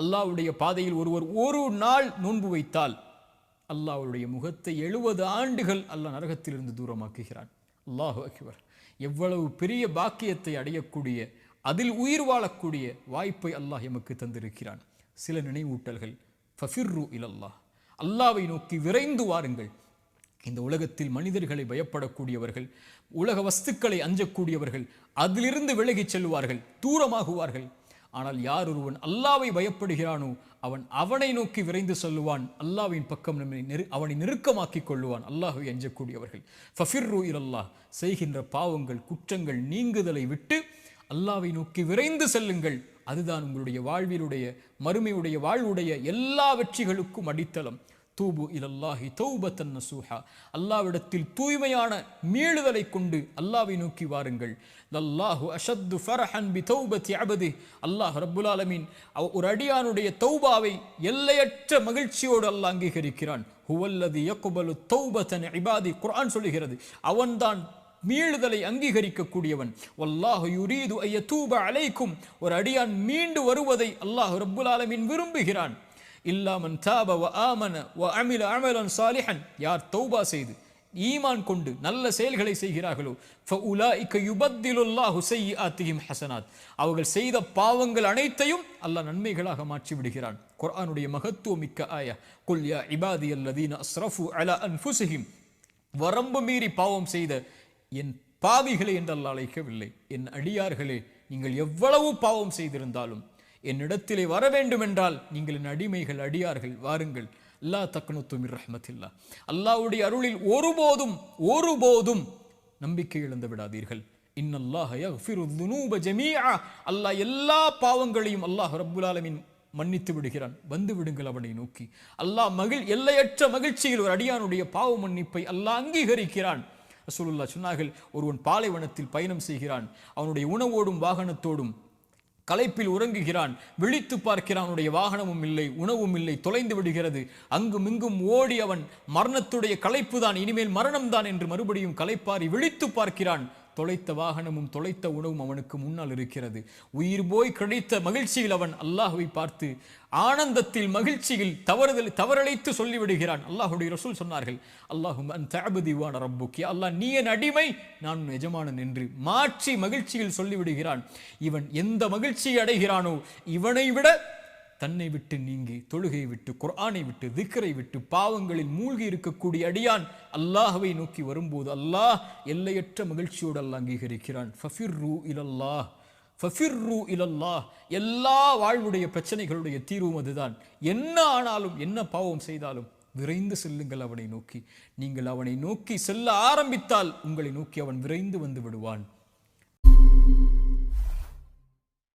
அல்லாவுடைய பாதையில் ஒருவர் ஒரு நாள் நோன்பு வைத்தால் அல்லாவுடைய முகத்தை எழுபது ஆண்டுகள் அல்லாஹ் நரகத்திலிருந்து தூரமாக்குகிறான். அல்லாஹு அகிவர் எவ்வளவு பெரிய பாக்கியத்தை அடையக்கூடிய அதில் உயிர் வாழக்கூடிய வாய்ப்பை அல்லாஹ் எமக்கு தந்திருக்கிறான். சில நினைவூட்டல்கள் ஃபஃபிர்ரு இலல்லாஹ். அல்லாவை நோக்கி விரைந்து வாருங்கள். இந்த உலகத்தில் மனிதர்களை பயப்படக்கூடியவர்கள் உலக வஸ்துக்களை அஞ்சக்கூடியவர்கள் அதிலிருந்து விலகிச் செல்வார்கள் தூரமாகுவார்கள். ஆனால் யார் ஒருவன் அல்லாவை பயப்படுகிறானோ அவன் அவனை நோக்கி விரைந்து செல்லுவான். அல்லாவின் பக்கம் நம்மை நெரு அவனை நெருக்கமாக்கிக் கொள்ளுவான். அல்லாஹை அஞ்சக்கூடியவர்கள். ஃபஃபிர்ரு இலல்லாஹ் செய்கின்ற பாவங்கள் குற்றங்கள் நீங்குதலை விட்டு அல்லாவை நோக்கி விரைந்து செல்லுங்கள். அதுதான் உங்களுடைய வாழ்விலுடைய மறுமையுடைய வாழ்வுடைய எல்லா வெற்றிகளுக்கும் அடித்தளம். தூபு இலல்லாஹி தௌபத்தன் நசூஹா. அல்லாவிடத்தில் தூய்மையான மீளுதலை கொண்டு அல்லாவை நோக்கி வாருங்கள். லல்லாஹு அஷத்து ஃபரஹன் பி தௌபத்தி அபதி. அல்லாஹ் ரப்புல் ஆலமீன் ஒரு அடியானுடைய தௌபாவை எல்லையற்ற மகிழ்ச்சியோடு அல்லாஹ் அங்கீகரிக்கிறான். ஹுவல்லது யக்குபலு தௌபத்தன் இபாதி. குரான் சொல்லுகிறது அவன்தான் மீளுதலை அங்கீகரிக்கக்கூடியவன். வல்லாஹு யுரீது ஐய தூப அலைக்கும். ஒரு அடியான் மீண்டு வருவதை அல்லாஹ் ரப்புல் ஆலமின் விரும்புகிறான். இல்லாமன் தாப வ ஆமன வ அமில அமலன் சாலிஹன். யார் தௌபா செய்து ஈமான் கொண்டு நல்ல செயல்களை செய்கிறார்களோ ஃபஉலாயிக யுபத்திலுல்லாஹு செய்யிஆத்திஹிம் ஹசனாத். அவர்கள் செய்த பாவங்கள் அனைத்தையும் அல்லாஹ் நன்மைகளாக மாற்றி விடுகிறான் குர்ஆனுடைய மகத்துவம் மிக்க ஆயா. குல் யா இபாதியல்லதீன அஸ்ரஃபு அலா அன்ஃபுசஹிம் வரம்பு மீறி பாவம் செய்த என் பாவிகளை என்றல்ல அழைக்கவில்லை. என் அடியார்களே நீங்கள் எவ்வளவு பாவம் செய்திருந்தாலும் என்னிடத்திலே வர வேண்டும் என்றால் நீங்கள் என் அடிமைகள் அடியார்கள் வாருங்கள். அல்லா தக்னுத்து ரஹமத்தில்லா. அல்லாவுடைய அருளில் ஒருபோதும் ஒருபோதும் நம்பிக்கை இழந்து விடாதீர்கள். இன்னல்லாஹ் யக்ஃபிரு அல்லாஹ் எல்லா பாவங்களையும் அல்லாஹ் ரபுலாலமின் மன்னித்து விடுகிறான். வந்து விடுங்கள் அவனை நோக்கி. அல்லாஹ் மகிழ் எல்லையற்ற மகிழ்ச்சியில் ஒரு அடியானுடைய பாவ மன்னிப்பை அல்லாஹ் அங்கீகரிக்கிறான். ரசூலுல்லாஹ் சொன்னார்கள் ஒருவன் பாலைவனத்தில் பயணம் செய்கிறான். அவனுடைய உணவோடும் வாகனத்தோடும் களைப்பில் உறங்குகிறான் விழித்து பார்க்கிறான் வாகனமும் இல்லை உணவும் இல்லை தொலைந்து விடுகிறது. அங்கும் இங்கும் ஓடி அவன் மரணத்துடைய களைப்பு தான் இனிமேல் மரணம்தான் என்று மறுபடியும் களைப்பாரி விழித்து பார்க்கிறான். தொலைத்த வாகனமும் தொலைத்த உணவும் அவனுக்கு முன்னால் இருக்கிறது. உயிர் போய் கிடைத்த மகிழ்ச்சியில் அவன் அல்லாஹுவை பார்த்து ஆனந்தத்தில் மகிழ்ச்சியில் தவறுதல் தவறழைத்து சொல்லிவிடுகிறான். அல்லாஹுடைய ரசூல் சொன்னார்கள் அல்லாஹும் அன் தஅபதிவான ரப்புக்கி. அல்லாஹ் நீ என் அடிமை நான் எஜமானன் என்று மாற்றி மகிழ்ச்சியில் சொல்லிவிடுகிறான். இவன் எந்த மகிழ்ச்சியை அடைகிறானோ இவனை விட தன்னை விட்டு நீங்கி தொழுகையை விட்டு குர்ஆனை விட்டு திக்கரை விட்டு பாவங்களில் மூழ்கி இருக்கக்கூடிய அடியான் அல்லாஹவை நோக்கி வரும்போது அல்லாஹ் எல்லையற்ற மகிழ்ச்சியோடு அல்லாஹ் அங்கீகரிக்கிறான். ஃபஃபிர்ரு இலல்லாஹ் ஃபஃபிர்ரு இலல்லாஹ். எல்லா வாழ்வுடைய பிரச்சனைகளுடைய தீர்வும் அதுதான். என்ன ஆனாலும் என்ன பாவம் செய்தாலும் விரைந்து செல்லுங்கள் அவனை நோக்கி. நீங்கள் அவனை நோக்கி செல்ல ஆரம்பித்தால் உங்களை நோக்கி அவன் விரைந்து வந்து விடுவான்.